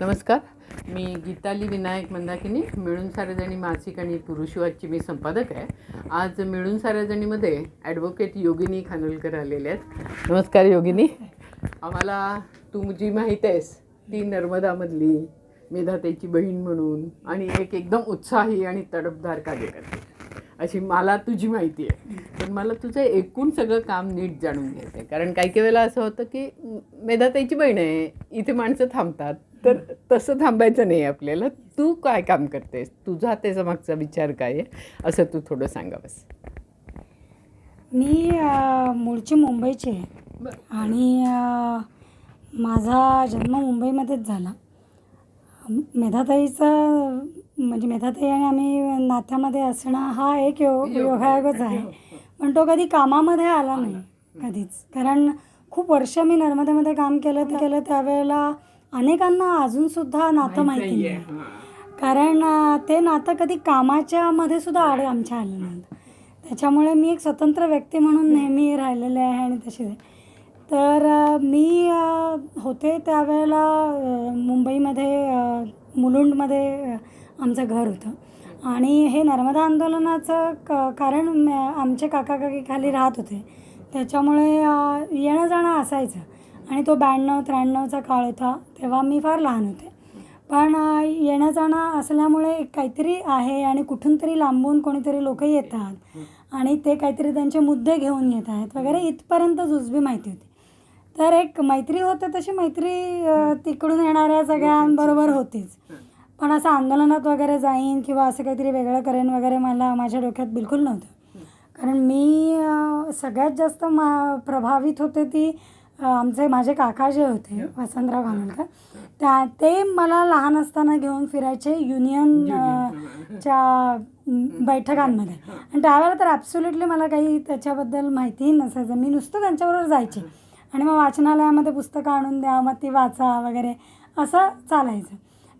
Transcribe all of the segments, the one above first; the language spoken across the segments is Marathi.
नमस्कार. मी गीताली विनायक मंदाकिनी. मिळून सारेजणी मासिक आणि पुरुषवादची मी संपादक आहे. आज मिळून सारेजणीमध्ये ॲडव्होकेट योगिनी खानोलकर आलेले आहेत. नमस्कार योगिनी. आम्हाला तू जी माहीत आहेस ती नर्मदामधली मेधाताईची बहीण म्हणून आणि एक एकदम उत्साही आणि तडपधार कार्यकर्ते. अशी मला तुझी माहिती आहे. पण मला तुझं एकूण सगळं काम नीट जाणून घ्यायचं आहे कारण काही काही वेळेला असं होतं की मेधाताईची बहीण आहे इथे माणसं थांबतात. तर तसं थांबायचं नाही आपल्याला. तू काय काम करतेस? तुझा त्याचा मागचा विचार काय आहे? असं तू थोडं सांगावंस मी मूळची मुंबईची आहे. आणि माझा जन्म मुंबईमध्येच झाला. मेधाताईचा म्हणजे मेधाताई आणि आम्ही नात्यामध्ये असणं हा एक यो योगायोगच आहे. पण तो कधी कामामध्ये आला नाही कधीच. कारण खूप वर्ष मी नर्मदेमध्ये काम केलं ते केलं त्यावेळेला अनेकांना अजूनसुद्धा नातं माहिती नाही. कारण ते नातं कधी कामाच्या मध्ये सुद्धा आड आमच्या आलं नाही. त्याच्यामुळे मी एक स्वतंत्र व्यक्ती म्हणून नेहमी राहिलेले आहे आणि तशी आहे. तर मी होते त्यावेळेला मुंबईमध्ये मुलुंडमध्ये आमचं घर होतं. आणि हे नर्मदा आंदोलनाचं क कारण आमचे काका काकी खाली राहत होते. त्याच्यामुळे येणं जाणं असायचं. आणि तो ब्याण्णव त्र्याण्णवचा काळ होता तेव्हा मी फार लहान होते. पण येणं जाणं असल्यामुळे काहीतरी आहे आणि कुठून तरी लांबून कोणीतरी लोक येतात आणि ते काहीतरी त्यांचे मुद्दे घेऊन येत आहेत वगैरे इथपर्यंत जुजबी माहिती होती. तर एक मैत्री होते तशी मैत्री तिकडून येणाऱ्या सगळ्यांबरोबर होतीच. पण असं आंदोलनात वगैरे जाईन किंवा असं काहीतरी वेगळं करेन वगैरे मला माझ्या डोक्यात बिलकुल नव्हतं. कारण मी सगळ्यात जास्त मा प्रभावित होते ती आमचे माझे काका जे होते वसंतराव खानोलकर त्या ते मला लहान असताना घेऊन फिरायचे युनियन च्या बैठकांमध्ये. आणि त्यावेळेला तर ॲब्सोल्युटली मला काही त्याच्याबद्दल माहितीही नसायचं. मी नुसतं त्यांच्याबरोबर जायचे. आणि मग वाचनालयामध्ये पुस्तकं आणून द्या मग ती वाचा वगैरे असं चालायचं.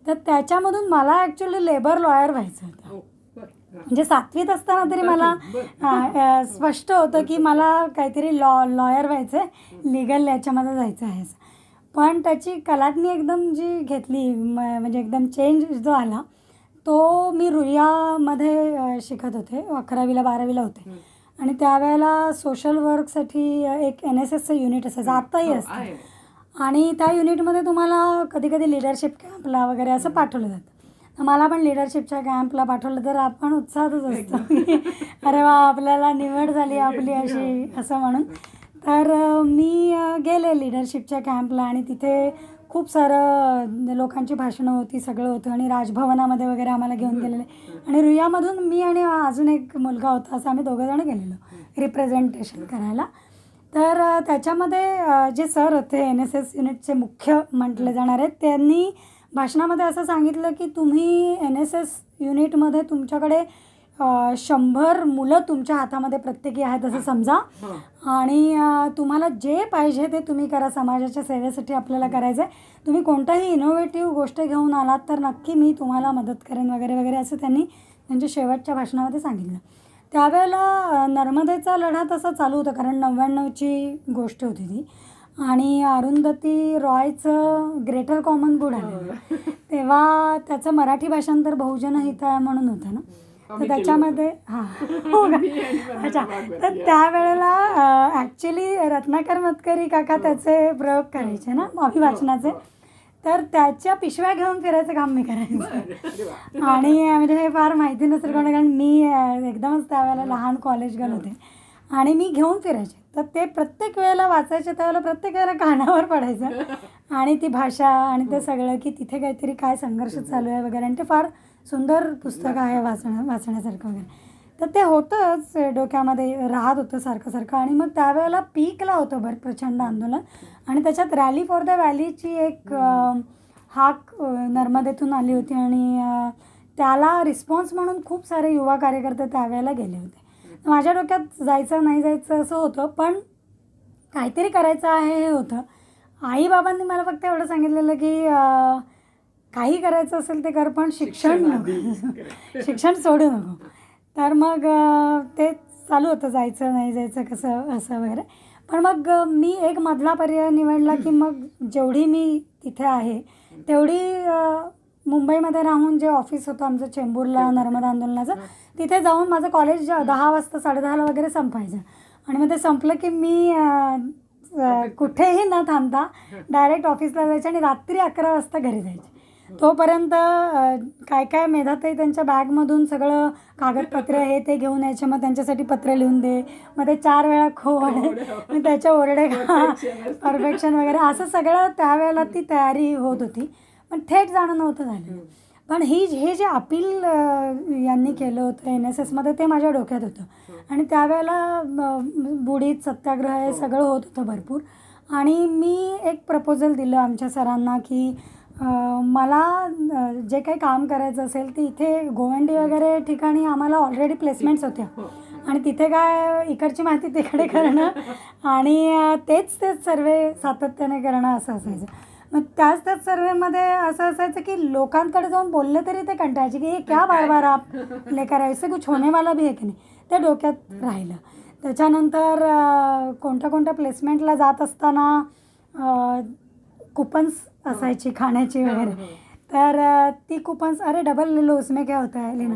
तर त्याच्यामधून मला ॲक्च्युली लेबर लॉयर व्हायचं होतं. म्हणजे सातवीत असताना तरी मला स्पष्ट होतं की मला काहीतरी लॉ लॉयर व्हायचं आहे लिगल याच्यामध्ये जायचं आहे. पण त्याची कलाटणी एकदम जी घेतली म- म्हणजे एकदम चेंज जो आला तो मी रुईयामध्ये अ, शिकत होते अकरावीला बारावीला होते. आणि त्यावेळेला सोशल वर्कसाठी एक एन एस एसचं युनिट असायचं आत्ताही असतं. आणि त्या युनिटमध्ये तुम्हाला कधी कधी लिडरशिप कॅम्पला वगैरे असं पाठवलं जातं. तर मला पण लिडरशिपच्या कॅम्पला पाठवलं तर आपण उत्साहातच असतो. अरे वा आपल्याला निवड झाली आपली अशी असं म्हणून. तर मी गेले लिडरशिपच्या कॅम्पला आणि तिथे खूप सारं लोकांची भाषणं होती सगळं होतं आणि राजभवनामध्ये वगैरे आम्हाला घेऊन गेलेले. आणि रुयामधून मी आणि अजून एक मुलगा होता असं आम्ही दोघंजणं गेलेलो रिप्रेझेंटेशन करायला. तर त्याच्यामध्ये जे सर होते एन एस एस युनिटचे मुख्य म्हटले जाणार आहेत त्यांनी भाषणामध्ये असं सांगितलं की तुम्ही एन एस एस युनिटमध्ये तुमच्याकडे शंभर मुलं तुमच्या हातामध्ये प्रत्येकी आहेत असं समजा. आणि तुम्हाला जे पाहिजे ते तुम्ही करा. समाजाच्या सेवेसाठी आपल्याला करायचं आहे तुम्ही कोणताही इनोव्हेटिव्ह गोष्ट घेऊन आलात तर नक्की मी तुम्हाला मदत करेन वगैरे वगैरे असं त्यांनी त्यांच्या शेवटच्या भाषणामध्ये सांगितलं. त्यावेळेला नर्मदेचा लढा तसा चालू होता कारण नव्याण्णवची गोष्ट होती ती. आणि अरुंधती रॉयचं ग्रेटर कॉमन गुड आलं तेव्हा त्याचं मराठी भाषांतर बहुजन हिताय म्हणून होतं ना. तर त्याच्यामध्ये हां हो? अच्छा. तर त्यावेळेला ॲक्च्युली रत्नाकर मतकरी काका त्याचे प्रयोग करायचे ना अभिवाचनाचे. तर त्याच्या पिशव्या घेऊन फिरायचं काम मी करायचं. आणि म्हणजे हे फार माहिती नसेल कोणा कारण मी एकदमच त्यावेळेला लहान कॉलेज गर्ल होते. आणि मी घेऊन फिरायचे. तर ते प्रत्येक वेळेला वाचायचे त्यावेळेला प्रत्येक वेळेला कानावर पडायचं. आणि ती भाषा आणि ते सगळं की तिथे काहीतरी काय संघर्ष चालू आहे वगैरे. आणि ते फार सुंदर पुस्तक आहे वाचणं वाचण्यासारखं वगैरे. तर ते होतंच डोक्यामध्ये राहत होतं सारखं सारखं. आणि मग त्यावेळेला पीकला होतं बरं प्रचंड आंदोलन. आणि त्याच्यात रॅली फॉर द व्हॅलीची एक हाक नर्मदेतून आली होती. आणि त्याला रिस्पॉन्स म्हणून खूप सारे युवा कार्यकर्ते त्यावेळेला गेले होते. माझ्या डोक्यात जायचं नाही जायचं असं होतं पण काहीतरी करायचं आहे हे होतं. आईबाबांनी मला फक्त एवढं सांगितलेलं की काही करायचं असेल ते कर पण शिक्षण नको. शिक्षण सोडू नको. तर मग ते चालू होतं जायचं नाही जायचं कसं असं वगैरे. पण मग मी एक मधला पर्याय निवडला की मग जेवढी मी तिथे आहे तेवढी मुंबईमध्ये राहून जे ऑफिस होतं आमचं चेंबूरला नर्मदा आंदोलनाचं तिथे जाऊन माझं कॉलेज दहा वाजता साडेदहाला वगैरे संपायचं. आणि मग ते संपलं की मी कुठेही न थांबता डायरेक्ट ऑफिसला जायचे आणि रात्री अकरा वाजता घरी जायचे. तोपर्यंत काय काय मेधाताई त्यांच्या बॅगमधून सगळं कागदपत्र हे ते घेऊन यायचे. मग त्यांच्यासाठी पत्र लिहून दे. मग ते चार वेळा खो मग त्याच्या ओरडे परफेक्शन वगैरे. असं सगळं त्यावेळेला ती तयारी होत होती. पण थेट जाणं नव्हतं झालं. पण ही हे जे अपील यांनी केलं होतं एन एस एसमध्ये ते माझ्या डोक्यात होतं. आणि त्यावेळेला बुडीत सत्याग्रह हे सगळं होत होतं भरपूर. आणि मी एक प्रपोजल दिलं आमच्या सरांना की मला जे काही काम करायचं असेल ते इथे गोवंडी वगैरे ठिकाणी आम्हाला ऑलरेडी प्लेसमेंट्स होत्या. आणि तिथे काय इकडची माहिती तिकडे करणं. आणि तेच तेच सर्वे सातत्याने करणं असं असायचं. मग त्याच त्याच सर्वेमध्ये असं असायचं की लोकांकडे जाऊन बोललं तरी ते कंटाळायचे की हे क्या बार बार आप लेकर इससे कुछ होने वाला भी है की नाही? ते डोक्यात राहिलं. त्याच्यानंतर कोणत्या कोणत्या प्लेसमेंटला जात असताना कुपन्स असायची खाण्याची वगैरे. तर ती कुपन्स अरे डबल ले लो उसमें क्या होता है लेना.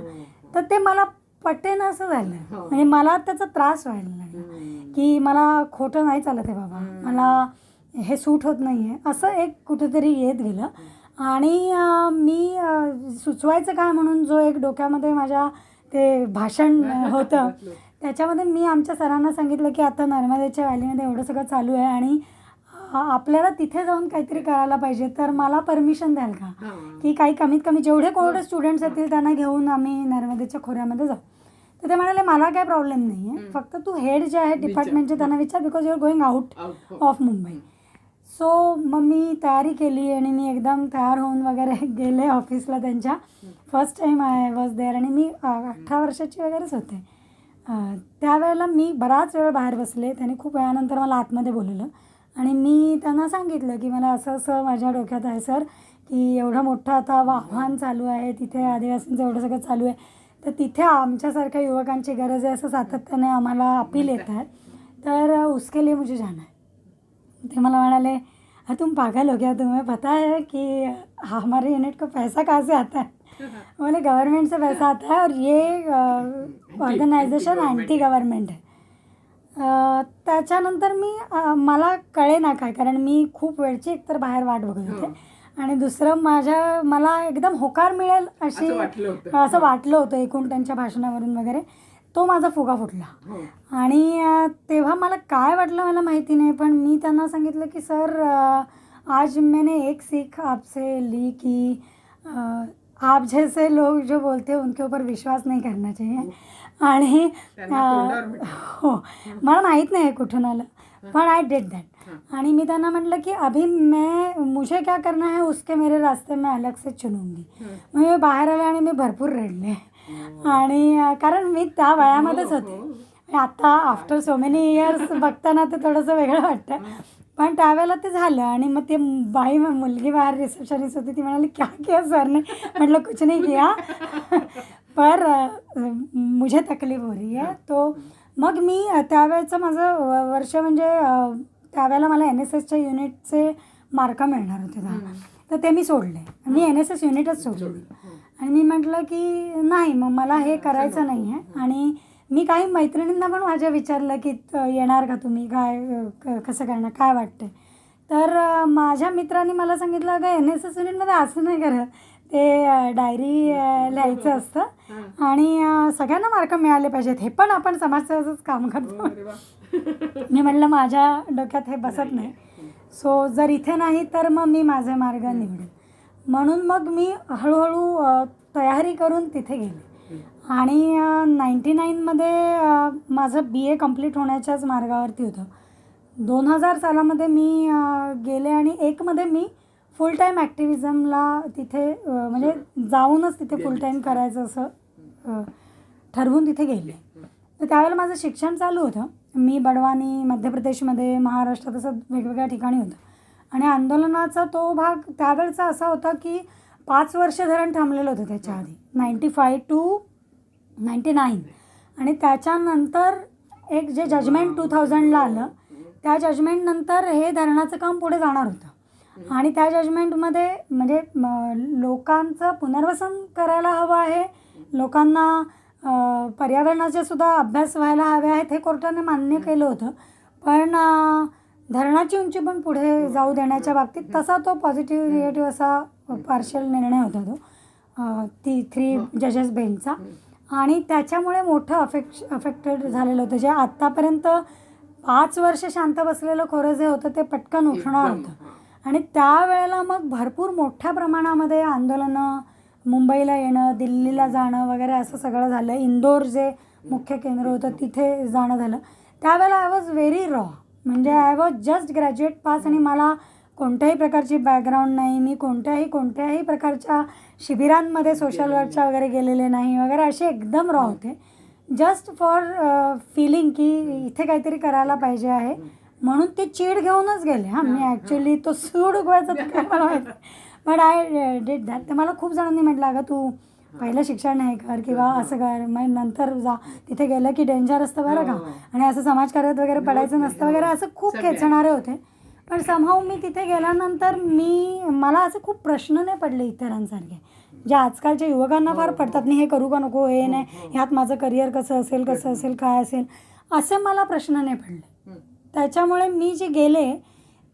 तर ते मला पटेन असं झालं. म्हणजे मला त्याचा त्रास व्हायला लागला. की मला खोटं नाही चालत आहे बाबा. मला हे सूट होत नाही आहे असं एक कुठेतरी येत गेलं. आणि मी सुचवायचं काय म्हणून जो एक डोक्यामध्ये माझ्या ते भाषण होतं त्याच्यामध्ये मी आमच्या सरांना सांगितलं की आता नर्मदेच्या व्हॅलीमध्ये एवढं सगळं चालू आहे आणि आपल्याला तिथे जाऊन काहीतरी करायला पाहिजे. तर मला परमिशन द्याल का? की काही कमीत कमी जेवढे कोरडे स्टुडंट्स येतील त्यांना घेऊन आम्ही नर्मदेच्या खोऱ्यामध्ये जाऊ. तर ते म्हणाले मला काय प्रॉब्लेम नाही आहे फक्त तू हेड जे आहे डिपार्टमेंटचे त्यांना विचार because you are going out of Mumbai so मग मी तयारी केली आणि मी एकदम तयार होऊन वगैरे गेले ऑफिसला त्यांच्या. First time I was there आणि मी अठरा वर्षाची वगैरेच होते. त्यावेळेला मी बराच वेळ बाहेर बसले. त्यांनी खूप वेळानंतर मला आतमध्ये बोलवलं. आणि मी त्यांना सांगितलं की मला असं असं माझ्या डोक्यात आहे सर की एवढं मोठं आता आव्हान चालू आहे. तिथे आदिवासींचं एवढं सगळं चालू आहे. तर तिथे आमच्यासारख्या युवकांची गरज आहे असं सातत्याने आम्हाला अपील येत आहे. तर उसके लिए मुझे जाना है. ते मला म्हणाले "हाँ, तुम पागल हो गया तुम्हें पता है कि हमारे यूनिट को पैसा कहाँ से आता है? बोले गवर्नमेंट से पैसा आता है और ये ऑर्गेनाइजेशन अँटी गवर्नमेंट है। अ, त्याच्यानंतर मी मला कळे ना काय कारण मी खूप वेळची एकतर बाहेर वाट बघत होते. आणि दुसरं माझ्या मला एकदम होकार मिळेल अशी असं वाटलं होतं. असं वाटलं होतं एकूण त्यांच्या भाषणावरून वगैरे. तो माझा फुगा फुटला. आणि अ, तेव्हा मला काय वाटलं मला माहिती नाही पण मी त्यांना सांगितलं की सर आज मैंने एक सीख आपसे ली कि आप जैसे लोग जो बोलते हैं उनके ऊपर विश्वास नहीं करना चाहिए. आणि अ, मिठा. हो. मला माहीत नाही हे कुठून आलं पण आय डिड दॅट आणि मी त्यांना म्हटलं की अभी मैं मुझे क्या करना है उसके मेरे रास्ते मैं अलग से चुनूंगी. मग मी बाहेर आले आणि मी भरपूर रडले. आणि कारण मी त्या वयामध्येच होते. आणि आता आफ्टर सो मेनी इयर्स बघताना ते थोडंसं वेगळं वाटतं पण त्यावेळेला ते झालं आणि मग ते बाई मुलगी बाहेर रिसेप्शनिस्ट होती ती म्हणाली क्या किया सरने? म्हटलं कुछ नहीं किया. पर मुझे तकलीफ हो रही है. तो मग मी त्यावेळेचं माझं वर्ष म्हणजे त्यावेळेला मला एन एस एसच्या युनिटचे मार्क मिळणार होते. दहा तर ते मी सोडले. मी एन एस एस युनिटच सोडले. आणि मी म्हटलं की नाही मग मला हे करायचं नाही आहे आणि मी काही मैत्रिणींना पण माझ्या विचारलं की येणार का तुम्ही? काय क- कसं करणार? काय वाटतंय? तर माझ्या मित्रांनी मला सांगितलं अगं एन एस एस युनिटमध्ये असं नाही करत. ते डायरी लिहायचं असतं. आणि सगळ्यांना मार्क मिळाले पाहिजेत. हे पण आपण समाजसेवाचंच काम करतो. मी म्हटलं माझ्या डोक्यात हे बसत नाही. सो जर इथे नाही तर मग मी माझे मार्ग निवडेन. म्हणून मग मी हळूहळू तयारी करून तिथे गेले. आणि नाईंटी नाईनमध्ये माझं बी ए कंप्लीट होण्याच्याच मार्गावरती होतं. दोन हजार सालामध्ये मी गेले आणि एकमध्ये मी फुल टाईम ॲक्टिव्हिजमला तिथे म्हणजे जाऊनच तिथे फुल टाईम करायचं असं ठरवून तिथे गेले. तर त्यावेळेला माझं शिक्षण चालू होतं. मी बडवानी मध्य प्रदेशमध्ये महाराष्ट्रात असं वेगवेगळ्या ठिकाणी होतं. आणि आंदोलनाचा तो भाग त्यावेळचा असा होता की पाच वर्ष धरण थांबलेलं होतं त्याच्या आधी. Ninety five to ninety nine आणि त्याच्यानंतर एक जे जजमेंट टू थाउजंडला आलं त्या जजमेंटनंतर हे धरणाचं काम पुढे जाणार होतं. आणि त्या जजमेंटमध्ये म्हणजे लोकांचं पुनर्वसन करायला हवं आहे. लोकांना पर्यावरणाचे सुद्धा अभ्यास व्हायला हवे आहेत हे कोर्टाने मान्य केलं होतं. पण धरणाची उंची पण पुढे जाऊ देण्याच्या बाबतीत तसा तो पॉझिटिव्ह निगेटिव्ह असा पार्शल निर्णय होता तो. ती थ्री जजेस बेंचचा आणि त्याच्यामुळे मोठं अफेक्ट अफेक्टेड झालेलं होतं. जे आत्तापर्यंत पाच वर्ष शांत बसलेलं खोरं जे होतं ते पटकन उठणार होतं. आणि त्यावेळेला मग भरपूर मोठ्या प्रमाणामध्ये आंदोलनं मुंबईला येणं दिल्लीला जाणं वगैरे असं सगळं झालं. इंदोर जे मुख्य केंद्र होतं तिथे जाणं झालं. त्यावेळेला आय वॉज व्हेरी रॉ म्हणजे I was just graduate pass आणि मला कोणत्याही प्रकारची बॅकग्राऊंड नाही. मी कोणत्याही कोणत्याही प्रकारच्या शिबिरांमध्ये सोशल वर्कच्या वगैरे गेलेले नाही वगैरे असे एकदम रॉ होते. जस्ट फॉर फिलिंग की इथे काहीतरी करायला पाहिजे आहे. म्हणून ते चीड घेऊनच गेले. हां मी ॲक्च्युली तो सूड उगवायचा तर काय मला माहिती बट आय डिड दॅट तर मला खूप जणांनी म्हटलं अगं तू पहिलं शिक्षण नाही कर किंवा असं कर मग नंतर जा. तिथे गेलं की डेंजर असतं बरं का. आणि असं समाजकार्यात वगैरे पडायचं नसतं वगैरे. असं खूप खेचणारे होते. पण समहाऊ मी तिथे गेल्यानंतर मी मला असे खूप प्रश्न नाही पडले इतरांसारखे. जे आजकालच्या युवकांना फार पडतात मी हे करू का नको? हे नाही. ह्यात माझं करिअर कसं असेल कसं असेल काय असेल? असे मला प्रश्न नाही पडले. त्याच्यामुळे मी जे गेले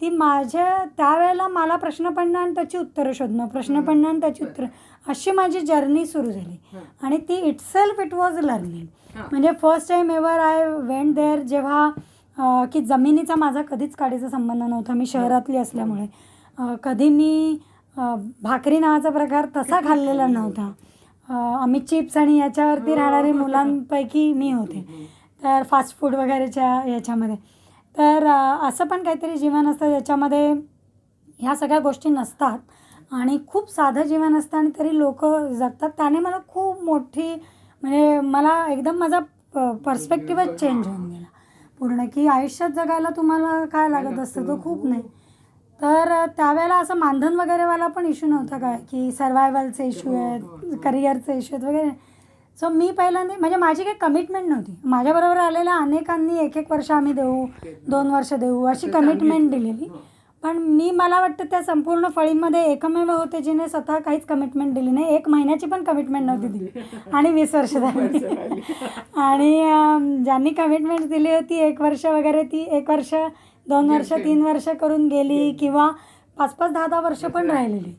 ती माझ्या त्यावेळेला मला प्रश्न पडणं आणि त्याची उत्तरं शोधणं प्रश्न पडणं आणि त्याची उत्तरं अशी माझी जर्नी सुरू झाली. आणि ती इटसेल्फ इट वॉज लर्निंग म्हणजे first time ever I went there जेव्हा की जमिनीचा माझा कधीच काडीचा संबंध नव्हता. मी शहरातली असल्यामुळे. कधी मी भाकरी नावाचा प्रकार तसा खाल्लेला नव्हता. आम्ही चिप्स आणि याच्यावरती राहणारी मुलांपैकी मी होते. तर फास्ट फूड वगैरेच्या याच्यामध्ये. तर असं पण काहीतरी जीवन असतं ज्याच्यामध्ये ह्या सगळ्या गोष्टी नसतात. आणि खूप साधं जीवन असतं आणि तरी लोक जगतात. त्याने मला खूप मोठी म्हणजे मला एकदम माझा पर्स्पेक्टिव्हच चेंज होऊन गेला. पूर्ण की आयुष्यात जगायला तुम्हाला काय लागत असतं तो खूप नाही. तर त्यावेळेला असं मानधन वगैरेवाला पण इश्यू नव्हता काय की सर्वायवलचे इश्यू आहेत करिअरचे इश्यू आहेत वगैरे. सो मी पहिल्यांदा म्हणजे माझी काही कमिटमेंट नव्हती. माझ्याबरोबर आलेल्या अनेकांनी एक एक वर्ष आम्ही देऊ दोन वर्ष देऊ अशी कमिटमेंट दिलेली. पण मी मला वाटतं त्या संपूर्ण फळीमध्ये एकमेव होते जिने स्वतः काहीच कमिटमेंट दिली नाही. एक महिन्याची पण कमिटमेंट नव्हती दिली. आणि वीस वर्ष झाली. आणि ज्यांनी कमिटमेंट दिली होती एक वर्ष वगैरे ती एक वर्ष दोन वर्ष तीन वर्ष करून गेली किंवा पाच पाच दहा दहा वर्ष पण राहिलेली.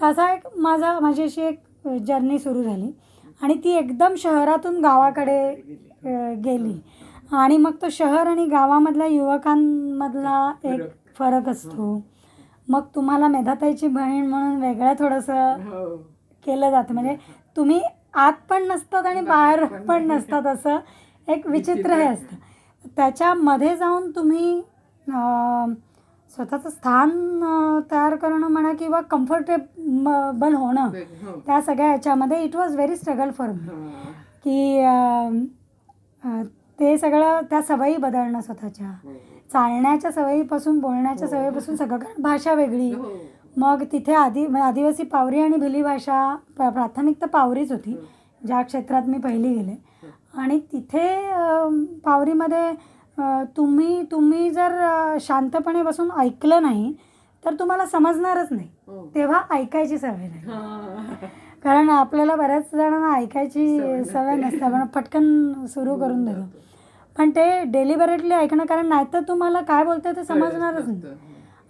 तर असा एक माझा माझी अशी एक जर्नी सुरू झाली. आणि ती एकदम शहरातून गावाकडे गेली. आणि मग तो शहर आणि गावामधल्या युवकांमधला एक फरक असतो. मग तुम्हाला मेधाताईची बहीण म्हणून वेगळं थोडंसं हो. केलं जातं. म्हणजे तुम्ही आत पण नसतात आणि बाहेर पण नसतात असं एक विचित्र हे असतं. त्याच्यामध्ये जाऊन तुम्ही स्वतःचं स्थान तयार करणं म्हणा किंवा कम्फर्टेबल होणं हो. त्या सगळ्या याच्यामध्ये it was very struggle for me हा. की ते सगळं त्या सवयी बदलणं स्वतःच्या. चालण्याच्या सवयीपासून बोलण्याच्या सवयीपासून सगळं कारण भाषा वेगळी. हो. मग तिथे आदि म्हणजे आदिवासी पावरी आणि भिली भाषा प्र- प्राथमिक तर पावरीच होती ज्या क्षेत्रात मी पहिली गेले. आणि तिथे पावरीमध्ये तुम्ही तुम्ही जर शांतपणे बसून ऐकलं नाही तर तुम्हाला समजणारच नाही. हो. तेव्हा ऐकायची सवय नाही. हा. कारण आपल्याला बऱ्याच जणांना ऐकायची सवय नसते. आपण पटकन सुरू करून देतो. पण ते डेलिबरेटली ऐकणं कारण नाहीतर तुम्हाला काय बोलतंय ते समजणारच नाही.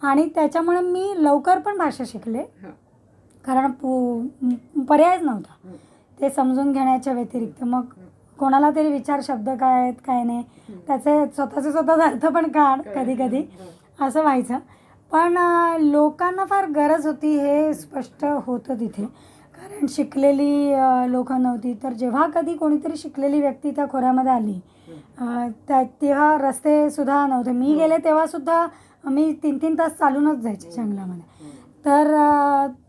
आणि त्याच्यामुळे मी लवकर पण भाषा शिकले. हा. कारण पु- पर्यायच नव्हता. ते समजून घेण्याच्या व्यतिरिक्त. मग कोणाला तरी विचार शब्द काय आहेत काय नाही. त्याचे स्वतःचे स्वतःचा अर्थ पण काढ कधी कधी. असं व्हायचं. पण लोकांना फार गरज होती हे स्पष्ट होतं तिथे. कारण शिकलेली लोकं नव्हती. तर जेव्हा कधी कोणीतरी शिकलेली व्यक्ती त्या खोऱ्यामध्ये आली त्या तेव्हा रस्ते सुद्धा नव्हते. मी गेले तेव्हासुद्धा मी तीन तीन तास चालूनच जायचे जंगलामध्ये. तर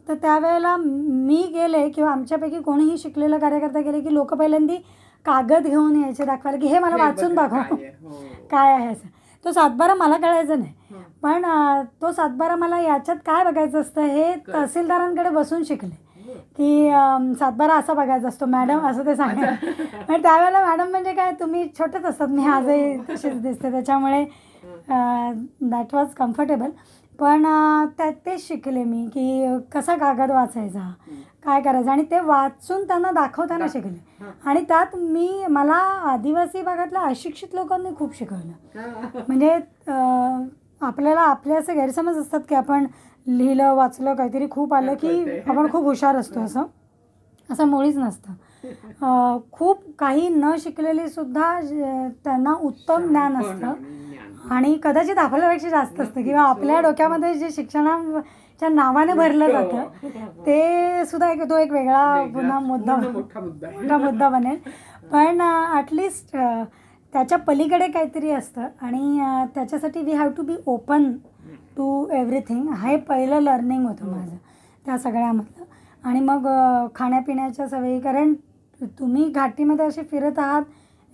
तर त्यावेळेला मी गेले किंवा आमच्यापैकी कोणीही शिकलेलं कार्यकर्ता गेले की लोक पहिल्यांदी कागद घेऊन यायचे दाखवायला की हे मला वाचून दाखव. काय आहे? हो. काय आहे असं. तो सातबारा मला कळायचं नाही. हं. पण तो सातबारा मला याच्यात काय बघायचं असतं हे तहसीलदारांकडे बसून शिकले. की सातबारा असा बघायचा असतो मॅडम असं ते सांगायचं पण त्यावेळेला मॅडम म्हणजे काय तुम्ही छोटेच असतात मी आजही तशीच दिसते त्याच्यामुळे दॅट वॉज कम्फर्टेबल पण त्यात तेच शिकले मी की कसा कागद वाचायचा काय करायचं? आणि ते वाचून त्यांना दाखवताना शिकले. आणि त्यात मी मला आदिवासी भागातल्या अशिक्षित लोकांनी खूप शिकवलं. म्हणजे आपल्याला आपले असे गैरसमज असतात की आपण लिहिलं वाचलं काहीतरी खूप आलं की आपण खूप हुशार असतो असं. असं मुळीच नसतं. खूप काही न शिकलेली सुद्धा त्यांना उत्तम ज्ञान असतं. आणि कदाचित आपल्यापेक्षा जास्त असतं. किंवा आपल्या डोक्यामध्ये जे शिक्षणाच्या नावाने भरलं जातं ते सुद्धा एक तो एक वेगळा पुन्हा मुद्दा मोठा मुद्दा. बनेल. पण ॲटलिस्ट त्याच्या पलीकडे काहीतरी असतं आणि त्याच्यासाठी we have to be open to everything हे पहिलं लर्निंग होतं माझं त्या सगळ्यामधलं. आणि मग खाण्यापिण्याच्या सवयी कारण तुम्ही घाटीमध्ये असे फिरत आहात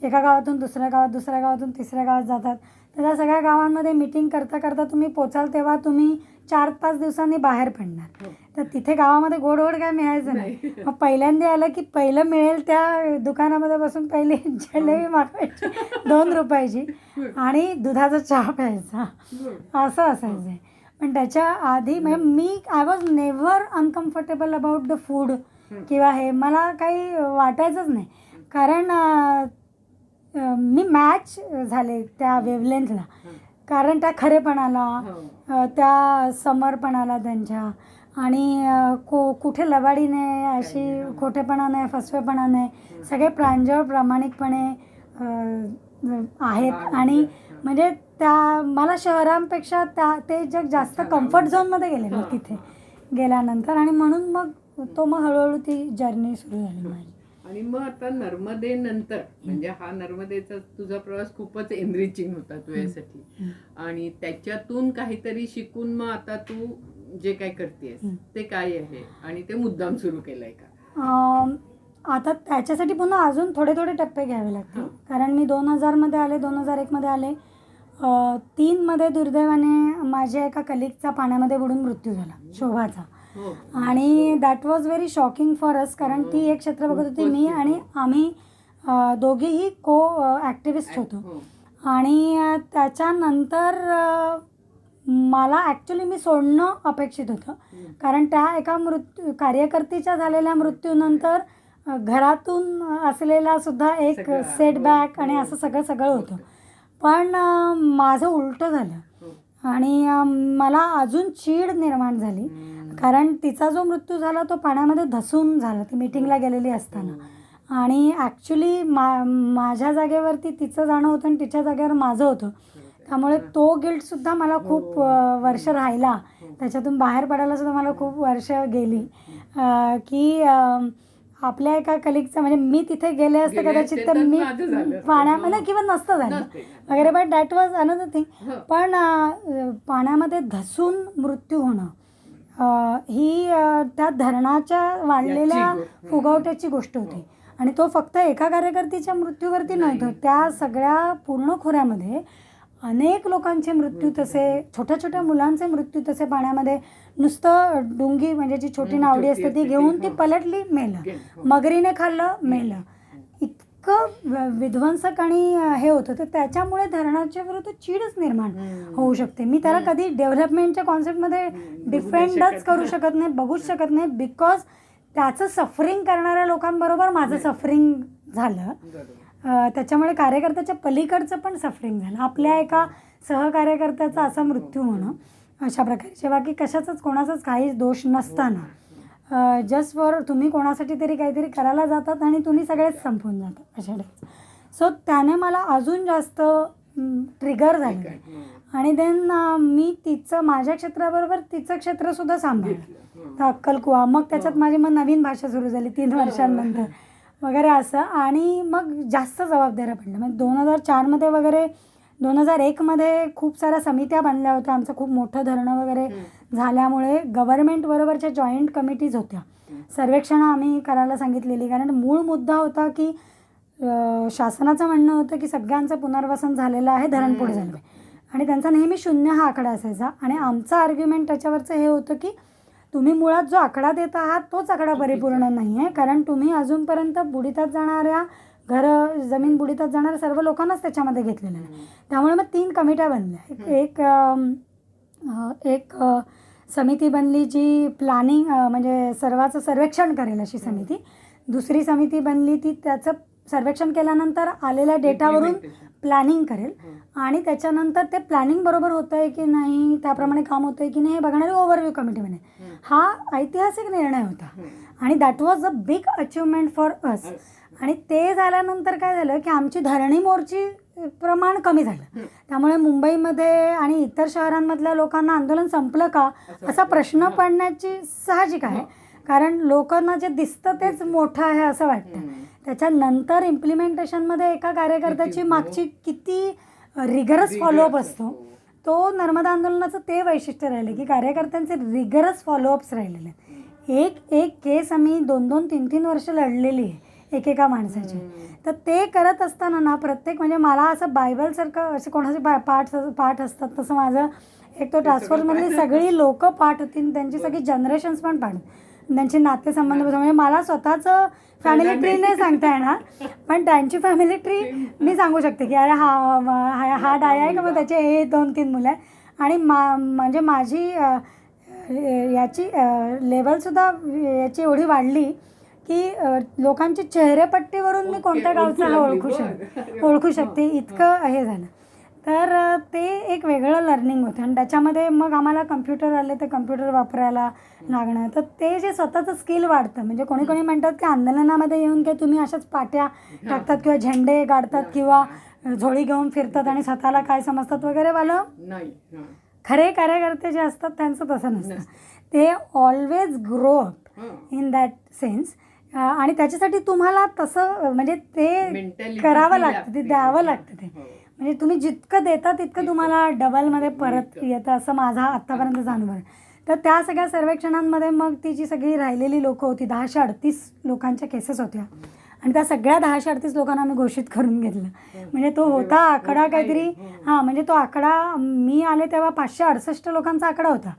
एका गावातून दुसऱ्या गावात दुसऱ्या गावातून तिसऱ्या गावात जातात. तर त्या सगळ्या गावांमध्ये मिटिंग करता करता तुम्ही पोचाल तेव्हा तुम्ही चार पाच दिवसांनी बाहेर पडणार. तर तिथे गावामध्ये गोड गोड काय मिळायचं नाही. मग पहिल्यांदा आलं की पहिलं मिळेल त्या दुकानामध्ये बसून पहिली जलेबी मागवायची दोन रुपयाची आणि दुधाचा चहा प्यायचा. असं असायचं. आहे पण त्याच्या आधी म्हणजे मी I was never uncomfortable about the food किंवा हे मला काही वाटायचंच नाही. कारण मी मॅच झाले त्या वेवलेंथला कारण त्या खरेपणाला अ, त्या समर्पणाला त्यांच्या. आणि को कुठे लबाडी नाही अशी खोटेपणा नाही. फसवेपणा नाही सगळे प्रांजळ प्रामाणिकपणे आहेत. आणि म्हणजे त्या मला शहरांपेक्षा त्या ते जग जास्त कम्फर्ट झोनमध्ये गेले मी तिथे गेल्यानंतर. आणि म्हणून मग तो मग हळूहळू ती जर्नी सुरू झाली माझी. आणि मग आता नर्मदे नंतर म्हणजे हा नर्मदेचा तुझा प्रवास खूपच एनरिचिंग होता तुझ्यासाठी. आणि त्याच्यातून काहीतरी शिकून मग आता तू जे काय करतेस ते काय आहे? आणि ते मुद्दाम सुरू केलंय का? आता त्याच्यासाठी पुन्हा अजून थोडे थोडे टप्पे घ्यावे लागतील. कारण मी दोन हजारमध्ये आले दोन हजार एकमध्ये आले. तीनमध्ये दुर्दैवाने माझ्या एका कलिगचा पाण्यामध्ये बुडून मृत्यू झाला शोभाचा. आणि that was very shocking for us कारण ती एक क्षेत्र बघत होती मी आणि आम्ही दोघेही को ॲक्टिव्हिस्ट होतो. हो. आणि त्याच्यानंतर मला ॲक्च्युली मी सोडणं अपेक्षित होतं. कारण त्या एका मृत्यू कार्यकर्तीच्या झालेल्या मृत्यूनंतर घरातून असलेला सुद्धा एक सेटबॅक हो, आणि हो. असं सगळं सगळं होतं. पण माझं उलटं झालं. हो. आणि मला अजून चीड निर्माण झाली. कारण तिचा जो मृत्यू झाला तो पाण्यामध्ये धसून झाला. ती मीटिंगला गेलेली असताना. आणि ॲक्च्युली मा माझ्या जागेवरती तिचं जाणं होतं आणि तिच्या जागेवर माझं होतं. त्यामुळे तो गिल्टसुद्धा मला खूप अ, वर्ष राहिला. त्याच्यातून बाहेर पडायला सुद्धा मला खूप वर्ष गेली. की आपल्या एका कलिगचा म्हणजे मी तिथे गेले असते कदाचित तर मी. पाण्यामध्ये हो. किंवा नसतं झालं. वगैरे but that was another thing हो. पण पाण्यामध्ये धसून मृत्यू होणं. ही त्या धरणाच्या वाढलेल्या फुगवट्याची गोष्ट होती. आणि तो फक्त एका कार्यकर्तीच्या मृत्यूवरती नव्हतं. त्या सगळ्या पूर्ण खोऱ्यामध्ये अनेक लोकांचे मृत्यू तसे छोट्या छोट्या मुलांचे मृत्यू तसे पाण्यामध्ये नुसतं डुंगी म्हणजे जी छोटी नावडी असते ती घेऊन ती हो. पलटली मेलं. हो. मगरीने खाल्लं मेलं. इतकं विध्वंसक आणि हे होतं तर त्याच्यामुळे धरणाच्या विरुद्ध चीडच निर्माण. होऊ शकते. मी त्याला कधी डेव्हलपमेंटच्या कॉन्सेप्टमध्ये डिफेंडच. करू शकत नाही बघूच शकत नाही बिकॉज त्याचं सफरिंग करणाऱ्या लोकांबरोबर माझं सफरिंग झालं. त्याच्यामुळे कार्यकर्त्याच्या पलीकडचं पण सफरिंग झालं. आपल्या एका सहकार्यकर्त्याचा असा मृत्यू होणं अशा प्रकारचे बाकी कशाचाच कोणाचाच काहीच दोष नसताना. जस्ट फॉर तुम्ही कोणासाठी तरी काहीतरी करायला जातात आणि तुम्ही सगळेच संपून जातात अशा टाईप सो त्याने मला अजून जास्त ट्रिगर झालं. आणि देन मी तिचं माझ्या क्षेत्राबरोबर तिचं क्षेत्रसुद्धा सांभाळलं. तर अक्कलकुवा मग त्याच्यात माझी मग नवीन भाषा सुरू झाली तीन वर्षांनंतर. वगैरे असं. आणि मग जास्त जबाबदाऱ्या पडल्या. म्हणजे दोन हजार चारमध्ये वगैरे दोन हजार एकमध्ये खूप साऱ्या समित्या बांधल्या होत्या. आमचं खूप मोठं धरणं वगैरे झाल्यामुळे गव्हर्नमेंट बरोबरच्या जॉईंट कमिटीज होत्या. सर्वेक्षणं आम्ही करायला सांगितलेली. कारण मूळ मुद्दा होता की शासनाचं म्हणणं होतं की सगळ्यांचं पुनर्वसन झालेलं आहे धरण पुढे झालं. आणि त्यांचा नेहमी शून्य हा आकडा असायचा. आणि आमचं आर्ग्युमेंट त्याच्यावरचं हे होतं की तुम्ही मुळात जो आकडा देत आहात तोच आकडा परिपूर्ण नाही आहे कारण तुम्ही अजूनपर्यंत बुडीतात जाणाऱ्या घरं जमीन बुडीतात जाणाऱ्या सर्व लोकांनाच त्याच्यामध्ये घेतलेलं आहे. त्यामुळे मग तीन कमिट्या बनल्या. एक- एक समिती बनली जी प्लॅनिंग म्हणजे सर्वाचं सर्वेक्षण करेल अशी समिती. दुसरी समिती बनली ती त्याचं सर्वेक्षण केल्यानंतर आलेल्या डेटावरून. प्लॅनिंग करेल. आणि त्याच्यानंतर ते प्लॅनिंग बरोबर होतं आहे की नाही त्याप्रमाणे काम होतं आहे की नाही हे बघणारी ओव्हरव्ह्यू कमिटी बनेल हा ऐतिहासिक निर्णय होता. आणि that was a big achievement for us आणि ते झाल्यानंतर काय झालं की आमची धरणी मोर्ची प्रमाण कमी झालं. त्यामुळे मुंबईमध्ये आणि इतर शहरांमधल्या लोकांना आंदोलन संपलं का असा प्रश्न पडण्याची साहजिक आहे. कारण लोकांना जे दिसतं तेच मोठं आहे असं वाटतं. त्याच्यानंतर इम्प्लिमेंटेशनमध्ये एका कार्यकर्त्याची मागची किती रिगरस फॉलोअप असतो. तो नर्मदा आंदोलनाचं ते वैशिष्ट्य राहिलं की कार्यकर्त्यांचे रिगरस फॉलोअप्स राहिलेले आहेत. एक एक केस आम्ही दोन दोन तीन तीन वर्ष लढलेली आहे. एकेका माणसाची. तर ते करत असताना ना प्रत्येक म्हणजे मला असं बायबलसारखं असे कोणाचे पा पाठ पाठ असतात तसं माझं एक तो ट्रान्सफॉर्ममधली सगळी लोकं पाठ होती आणि त्यांची सगळी जनरेशन्स पण पाठ. त्यांचे नातेसंबंध म्हणजे मला स्वतःचं फॅमिली ट्री नाही सांगता येणार. पण त्यांची फॅमिली ट्री मी सांगू शकते की अरे हा हा हा डाय आहे का मग त्याचे? हे दोन तीन मुलं आहे आणि मा म्हणजे माझी याची लेवलसुद्धा याची एवढी वाढली की लोकांची चेहरेपट्टीवरून मी कोणत्या गावचा हा ओळखू शक ओळखू शकते. इतकं हे झालं. तर ते एक वेगळं लर्निंग होतं. आणि त्याच्यामध्ये मग आम्हाला कम्प्युटर आले तर कम्प्युटर वापरायला लागणं. तर ते जे स्वतःचं स्किल वाढतं म्हणजे कोणी कोणी म्हणतात की आंदोलनामध्ये येऊन काही तुम्ही अशाच पाट्या टाकतात किंवा झेंडे गाडतात किंवा झोळी घेऊन फिरतात आणि स्वतःला काय समजतात वगैरे वालं? नाही. खरे कार्यकर्ते जे असतात त्यांचं तसं नसतं. ते always grow up. In that sense आणि त्याच्यासाठी तुम्हाला तसं म्हणजे ते करावं लागतं ते. द्यावं लागतं ते. हो. म्हणजे तुम्ही जितकं देता तितकं तुम्हाला डबलमध्ये परत येतं असं माझा आत्तापर्यंतचा अनुभव आहे तर त्या सगळ्या सर्वेक्षणांमध्ये मग ती जी सगळी राहिलेली लोकं होती दहाशे अडतीस लोकांच्या केसेस होत्या. आणि त्या सगळ्या दहाशे अडतीस लोकांना आम्ही घोषित करून घेतलं. म्हणजे तो होता आकडा काहीतरी हां. म्हणजे तो आकडा मी आले तेव्हा पाचशे अडसष्ट लोकांचा आकडा होता.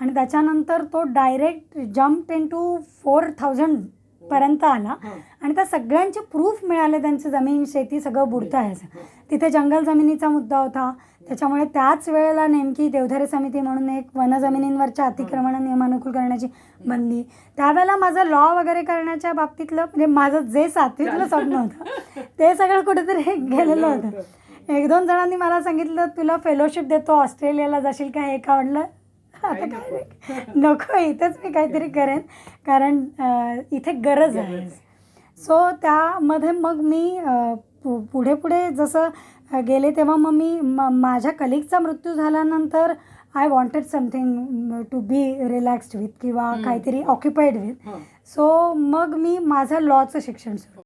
आणि त्याच्यानंतर तो direct jump into four thousand पर्यंत आला. आणि त्या सगळ्यांचे प्रूफ मिळाले त्यांचं जमीन शेती सगळं बुडतं आहे. तिथे जंगल जमिनीचा मुद्दा होता. त्याच्यामुळे त्याच वेळेला नेमकी देवधारे समिती म्हणून एक वनजमिनींवरच्या अतिक्रमण नियमानुकूल करण्याची बनली. त्यावेळेला माझं लॉ वगैरे करण्याच्या बाबतीतलं म्हणजे माझं जे सातवीतलं स्वप्न होतं ते सगळं कुठेतरी गेलेलं होतं. एक दोन जणांनी मला सांगितलं तुला फेलोशिप देतो ऑस्ट्रेलियाला जाशील का हे का? म्हटलं आता काय. नको. इथेच मी काहीतरी करेन. कारण इथे गरज आहे. सो त्यामध्ये मग मी पुढे पुढे जसं गेले तेव्हा मग मी माझ्या कलिगचा मृत्यू झाल्यानंतर I wanted something to be relaxed with किंवा काहीतरी ऑक्युपाईड विथ. सो मग मी माझं लॉचं शिक्षण सुरू